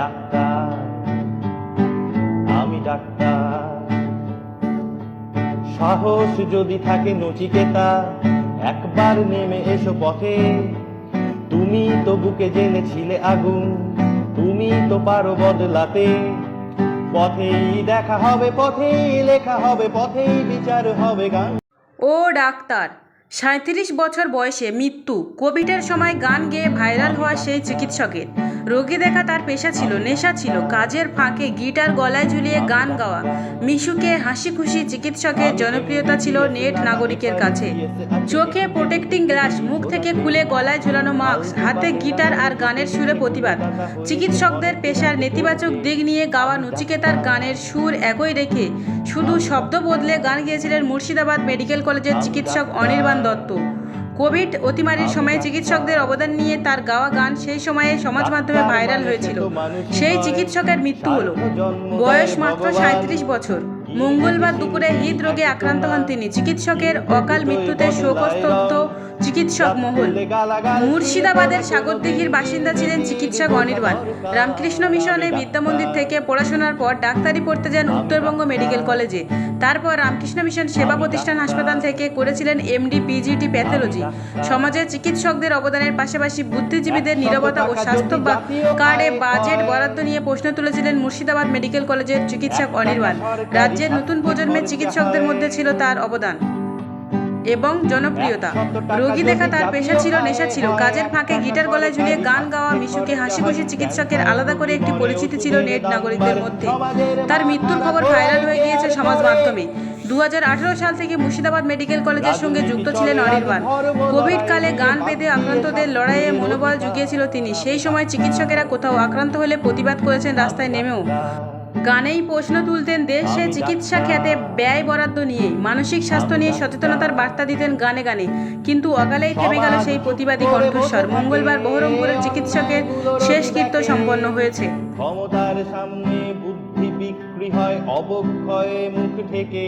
Doctor, আমি doctor. সাহস যদি থাকে নচিকেতা, একবার নেমে এসো পথে। তুমি তো বুকে জেনেছিলে আগুন, তুমি তো পারো বদলাতে। পথেই দেখা হবে, পথেই লেখা হবে, পথেই বিচার হবে গান। ও ডাক্তার সাঁত্রিশ বছর বয়সে মৃত্যু। কোভিডের সময় গান গেয়ে ভাইরাল হওয়া সেই চিকিৎসকের। রোগী দেখা তার পেশা ছিল, নেশা ছিল। কাজের ফাঁকে গিটার গলায় ঝুলিয়ে গান গাওয়া। মিশুকে হাসি খুশি চিকিৎসকের জনপ্রিয়তা ছিল নেট নাগরিকের কাছে। চোখে প্রোটেক্টিং গ্লাস, মুখ থেকে খুলে গলায় ঝুলানো মাস্ক, হাতে গিটার আর গানের সুরে প্রতিবাদ। চিকিৎসকদের পেশার নেতিবাচক দিক নিয়ে গাওয়া নচিকেতার গানের সুর একই রেখে শুধু শব্দ বদলে গান গেয়েছিলেন মুর্শিদাবাদ মেডিকেল কলেজের চিকিৎসক অনির্বাণ দত্ত। কোভিড অতিমারির সময়ে চিকিৎসকদের অবদান নিয়ে তার গাওয়া গান সেই সময়ে সমাজ মাধ্যমে ভাইরাল হয়েছিল। সেই চিকিৎসকের মৃত্যু হলো। বয়স মাত্র সাঁত্রিশ বছর। মঙ্গলবার দুপুরে হৃদরোগে আক্রান্ত হন তিনি। চিকিৎসকের অকাল মৃত্যুতে শোকস্তব্ধ চিকিৎসক মহল। মুর্শিদাবাদের সাগরদিঘির বাসিন্দা ছিলেন চিকিৎসক অনির্বাণ। রামকৃষ্ণ মিশনে বিদ্যামন্দির থেকে পড়াশোনার পর ডাক্তারি পড়তে যান উত্তরবঙ্গ মেডিকেল কলেজে। তারপর রামকৃষ্ণ মিশন সেবা প্রতিষ্ঠান হাসপাতাল থেকে করেছিলেন এমডি পিজিটি প্যাথোলজি। সমাজে চিকিৎসকদের অবদানের পাশাপাশি বুদ্ধিজীবীদের নিরবতা ও স্বাস্থ্য বা কার্ডে বাজেট বরাদ্দ নিয়ে প্রশ্ন তুলেছিলেন মুর্শিদাবাদ মেডিকেল কলেজের চিকিৎসক অনির্বাণ। রাজ্যের নতুন প্রজন্মের চিকিৎসকদের মধ্যে ছিল তার অবদান। এবং জনপ্রিয়তা। রোগী দেখা তার পেশা ছিল, নেশা ছিল। কাজের ফাঁকে গিটার গলায় ঝুলিয়ে গান গাওয়া, মিশুকে হাসি খুশি চিকিৎসকের আলাদা করে একটি পরিচিতি ছিল নেট নাগরিকদের মধ্যে। তার মৃত্যুর খবর ভাইরাল হয়ে গিয়েছে সমাজ মাধ্যমে। দু হাজার আঠারো সাল থেকে মুর্শিদাবাদ মেডিকেল কলেজের সঙ্গে যুক্ত ছিলেন অনির্বাণ কোভিড কালে গান বেঁধে আক্রান্তদের লড়াইয়ে মনোবল জুগিয়েছিল তিনি। সেই সময় চিকিৎসকেরা কোথাও আক্রান্ত হলে প্রতিবাদ করেছেন রাস্তায় নেমেও। গানেই প্রশ্ন তুলতেন দেশে চিকিৎসা খ্যাতে ব্যয় বরাদ্দ নিয়ে। মানসিক স্বাস্থ্য নিয়ে সচেতনতার বার্তা দিতেন গানে গানে। কিন্তু অকালেই থেমে গেল সেই প্রতিবাদী কণ্ঠস্বর। মঙ্গলবার বহরমপুরের চিকিৎসকের শেষকৃত্য সম্পন্ন হয়েছে। ক্ষমতার সামনে বুদ্ধি বিক্রি হয় অবক্ষয়ে মুখ থেকে